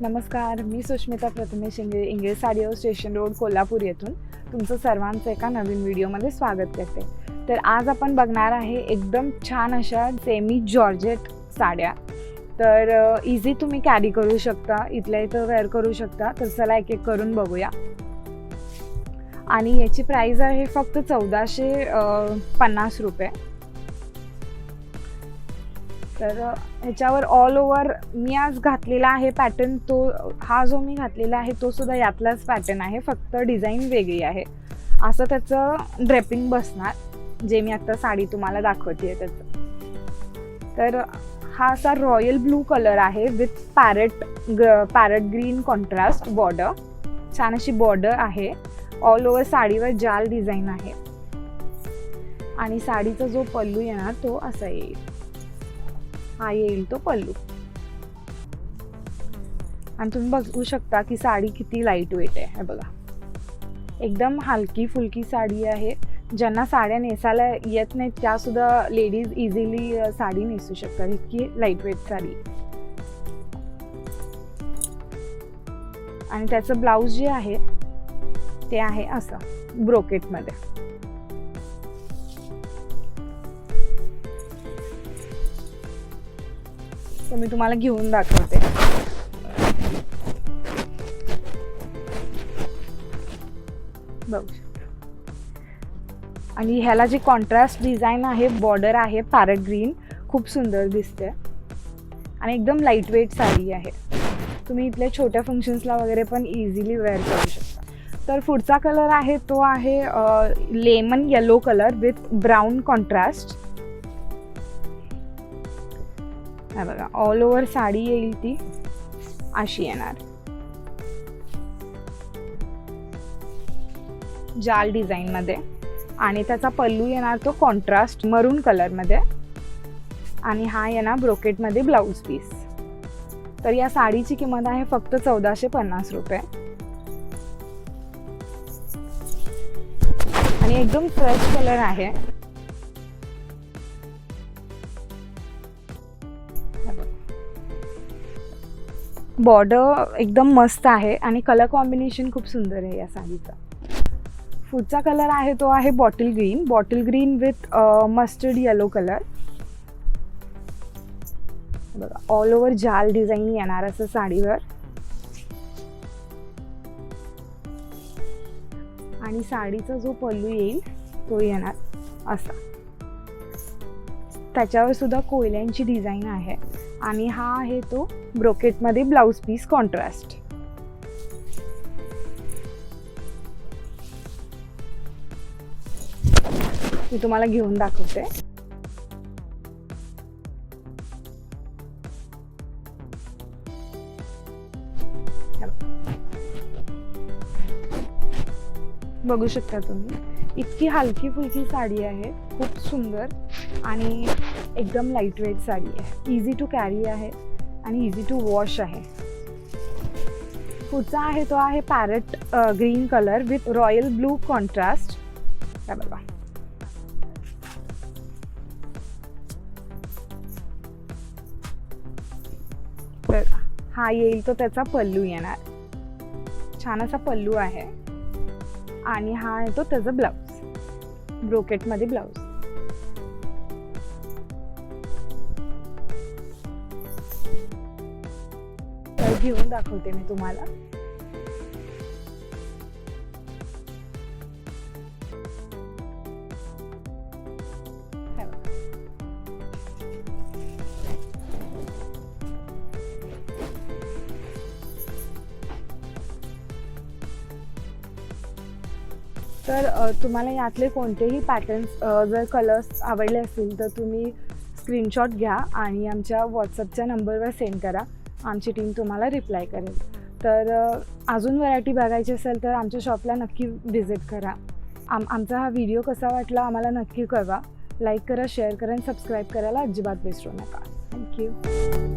नमस्कार मी सुष्मिता प्रथमेश इंगे इंगे साडी स्टेशन रोड कोल्हापूर येथून तुमचं सर्वांचं एका नवीन व्हिडिओमध्ये स्वागत करते. तर आज आपण बघणार आहे एकदम छान अशा सेमी जॉर्जेट साड्या. तर इझी तुम्ही कॅरी करू शकता इथल्या इथं वेअर करू शकता तर चला एक एक करून बघूया. आणि याची प्राईज आहे फक्त चौदाशे पन्नास रुपये. तर ह्याच्यावर ऑल ओव्हर मी आज घातलेला आहे पॅटर्न तो हा जो मी घातलेला आहे तो सुद्धा यातलाच पॅटर्न आहे. फक्त डिझाईन वेगळी आहे. असं त्याचं ड्रेपिंग बसणार जे मी आता साडी तुम्हाला दाखवते त्याचं. तर हा असा रॉयल ब्लू कलर आहे विथ पॅरेट ग पॅरेट ग्रीन कॉन्ट्रास्ट बॉर्डर छान अशी बॉर्डर आहे. ऑल ओव्हर साडीवर जाल डिझाईन आहे. आणि साडीचा जो पल्लू येणार तो असा येईल. हा येईल तो पल्लू. आणि तुम्ही बघू शकता की साडी किती लाइट वेट आहे बघा. एकदम हलकी फुलकी साडी आहे. ज्यांना साड्या नेसायला येत नाहीत त्यासुद्धा लेडीज इझिली साडी नेसू शकतात. इतकी लाइट वेट साडी. आणि त्याचं ब्लाऊज जे आहे ते आहे असं ब्रोकेटमध्ये तर मी तुम्हाला घेऊन दाखवते. बघू आणि ह्याला जी कॉन्ट्रास्ट डिझाईन आहे बॉर्डर आहे पॅरट ग्रीन खूप सुंदर दिसते. आणि एकदम लाइट वेट साडी आहे. तुम्ही इथल्या छोट्या फंक्शन्सला वगैरे पण इझिली वेअर करू शकता. तर पुढचा कलर आहे तो आहे lemon yellow colour with brown contrast हे बघा ऑल ओव्हर साडी येईल ती. अशी येणार. जाल डिझाईन मध्ये. आणि त्याचा पल्लू येणार तो कॉन्ट्रास्ट मरून कलरमध्ये. आणि हा येणार ब्रोकेटमध्ये ब्लाऊज पीस तर या साडीची किंमत आहे फक्त चौदाशे पन्नास रुपये. आणि एकदम फ्रेश कलर आहे. बॉर्डर एकदम मस्त आहे आणि कलर कॉम्बिनेशन खूप सुंदर आहे या साडीचा. पुढचा कलर आहे तो आहे bottle green bottle green with mustard yellow colour बघा ऑल ओव्हर जाल डिझाईन येणार असं साडीवर. आणि साडीचा जो पल्लू येईल तो येणार असा. त्याच्यावर सुद्धा कोयल्यांची डिझाईन आहे. आणि हा आहे तो ब्रोकेटमध्ये ब्लाऊज पीस कॉन्ट्रास्ट मी तुम्हाला घेऊन दाखवते. बघू शकता तुम्ही. इतकी हलकी फुलकी साडी आहे खूप सुंदर आणि एकदम लाइट वेट साडी आहे. इझी टू कॅरी आहे आणि इझी टू वॉश आहे. पुढचा आहे तो आहे parrot green colour with royal blue contrast बघा. तर हा येईल तो त्याचा पल्लू येणार. छान असा पल्लू आहे. आणि हा आहे तो त्याचा ब्लाऊज ब्रोकेटमध्ये ब्लाऊज. घेऊन दाखवते मी तुम्हाला. तर तुम्हाला यातले कोणतेही पॅटर्न्स जर कलर्स आवडले असतील तर तुम्ही स्क्रीनशॉट घ्या आणि आमच्या व्हॉट्सअपच्या नंबरवर सेंड करा. आमची टीम तुम्हाला रिप्लाय करेल. तर अजून व्हरायटी बघायची असेल तर आमच्या शॉपला नक्की व्हिजिट करा. आम आमचा हा व्हिडिओ कसा वाटला आम्हाला नक्की कळवा. लाईक करा शेअर करा आणि सबस्क्राईब करायला अजिबात विसरू नका. थँक्यू